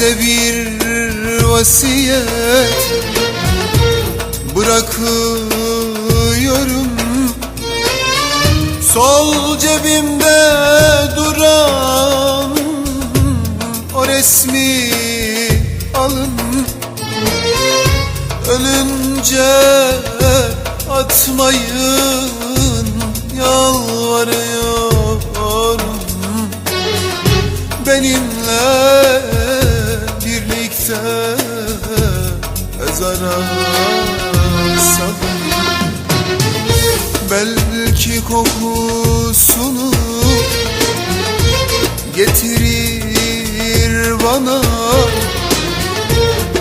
Size bir vasiyet bırakıyorum. Sol cebimde duran o resmi alın. Ölünce atmayın yalvarıyorum. Benimle birlikte mezara salın Belki kokusunu getirir bana.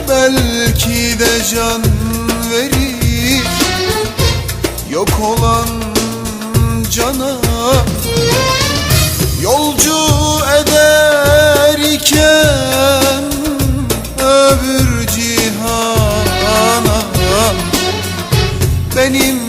Belki de can verir Yok olan cana. Yolcu Benimle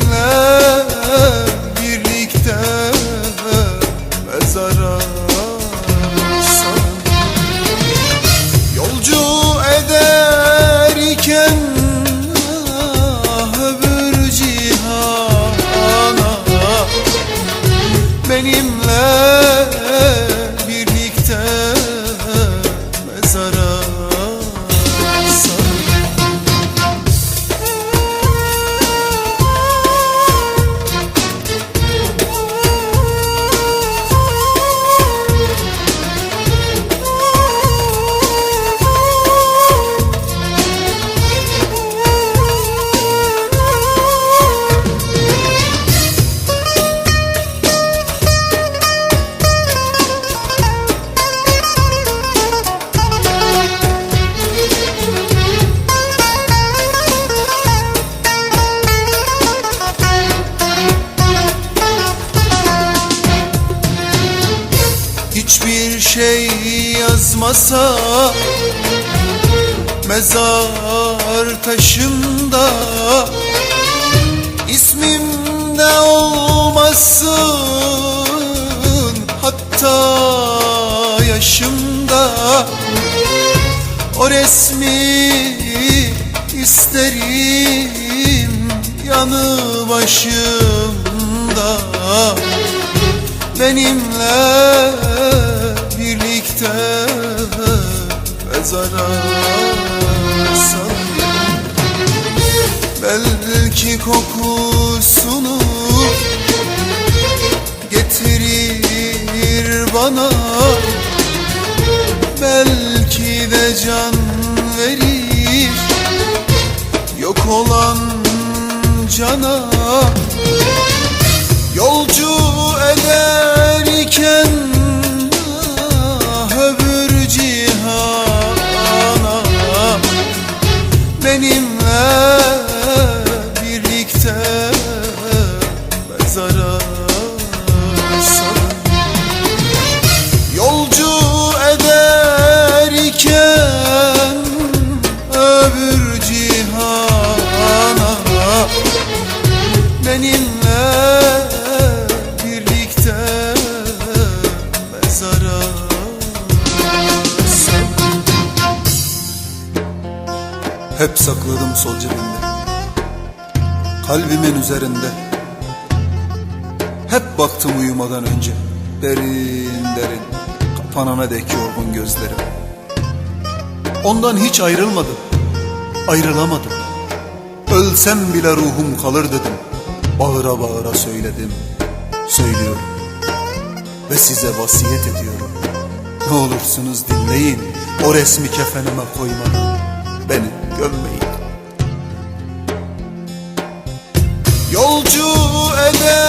yazmasa Mezar taşında ismim de olmasın Hatta yaşımda O resmi isterim yanı başımda benimle birlikte mezara Belki kokusunu getirir bana. Belki de can verir. Yok olan cana. Yolcu mezara salın Yolcu eder iken öbür cihana. Benimle birlikte mezara salın Hep sakladım sol cebimde. Kalbimin üzerinde Hep baktım uyumadan önce. Derin derin Kapanana dek yorgun gözlerim. Ondan hiç ayrılmadım Ayrılamadım. Ölsem bile ruhum kalır dedim. Bağıra bağıra söyledim Söylüyorum. Ve size vasiyet ediyorum. Ne olursunuz dinleyin O resmi kefenime koymadan. Beni gömmeyin. Yolcu eder